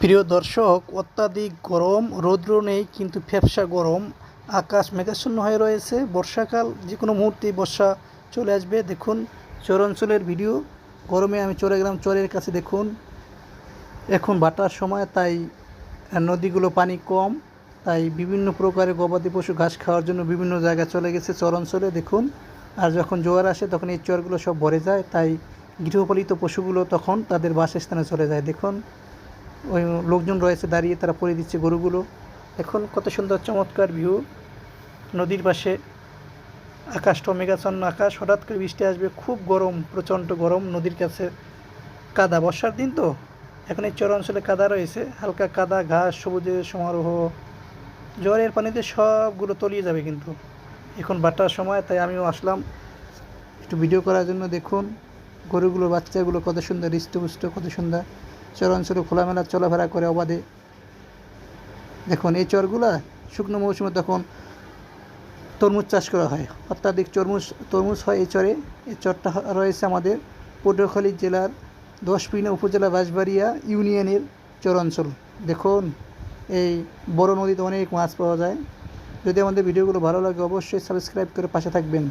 প্রিয় দর্শক, অত্যাধিক গরম, রৌদ্র নেই, কিন্তু ফ্যাপসা গরম, আকাশ মেঘাচ্ছন্ন হয়ে রয়েছে। বর্ষাকাল যে কোনো মুহূর্তেই বর্ষা চলে আসবে। দেখুন চর অঞ্চলের ভিডিও। গরমে আমি চলে গেলাম, চরের কাছে দেখুন। এখন বাটার সময়, তাই নদীগুলো পানি কম, তাই বিভিন্ন প্রকারের গবাদি পশু ঘাস খাওয়ার জন্য বিভিন্ন জায়গায় চলে গেছে চর অঞ্চলে দেখুন, আর যখন জোয়ার আসে, তখন এই চরগুলো সব ভরে যায়। তাই গৃহপালিত পশুগুলো তখন তাদের বাসস্থানে চলে যায়। দেখুন ওই লোকজন রয়েছে, দাঁড়িয়ে তারা পরে দিচ্ছে গরুগুলো। এখন কত সুন্দর চমৎকার ভিউ নদীর পাশে আকাশটা মেঘাচ্ছন্ন আকাশ। হঠাৎ করে বৃষ্টি আসবে, খুব গরম, প্রচণ্ড গরম। নদীর কাছে কাদা, বর্ষার দিন তো। এখন এই চর অঞ্চলে কাদা রয়েছে, হালকা কাদা, ঘাস, সবুজের সমারোহ। জ্বরের পানিতে সবগুলো তলিয়ে যাবে কিন্তু। এখন বাটার সময়, তাই আমিও আসলাম। একটু ভিডিও করার জন্য দেখুন, গরুগুলো, বাচ্চাগুলো কত সুন্দর, হৃষ্টপুষ্ট, কত সুন্দর। চর অঞ্চলে খোলামেলা চলাফেরা করে অবাধে। দেখুন, এই চরগুলা শুকনো মৌসুমে তখন তরমুজ চাষ করা হয়। অত্যাধিক তরমুজ তরমুজ হয় এই চরে। এই চরটা রয়েছে আমাদের পটুয়াখালী জেলার দশপিনা উপজেলা বাঁশবাড়িয়া ইউনিয়নের চর অঞ্চল দেখুন, এই বড় নদীতে অনেক মাছ পাওয়া যায়। যদি আমাদের ভিডিওগুলো ভালো লাগে, অবশ্যই সাবস্ক্রাইব করে পাশে থাকবেন।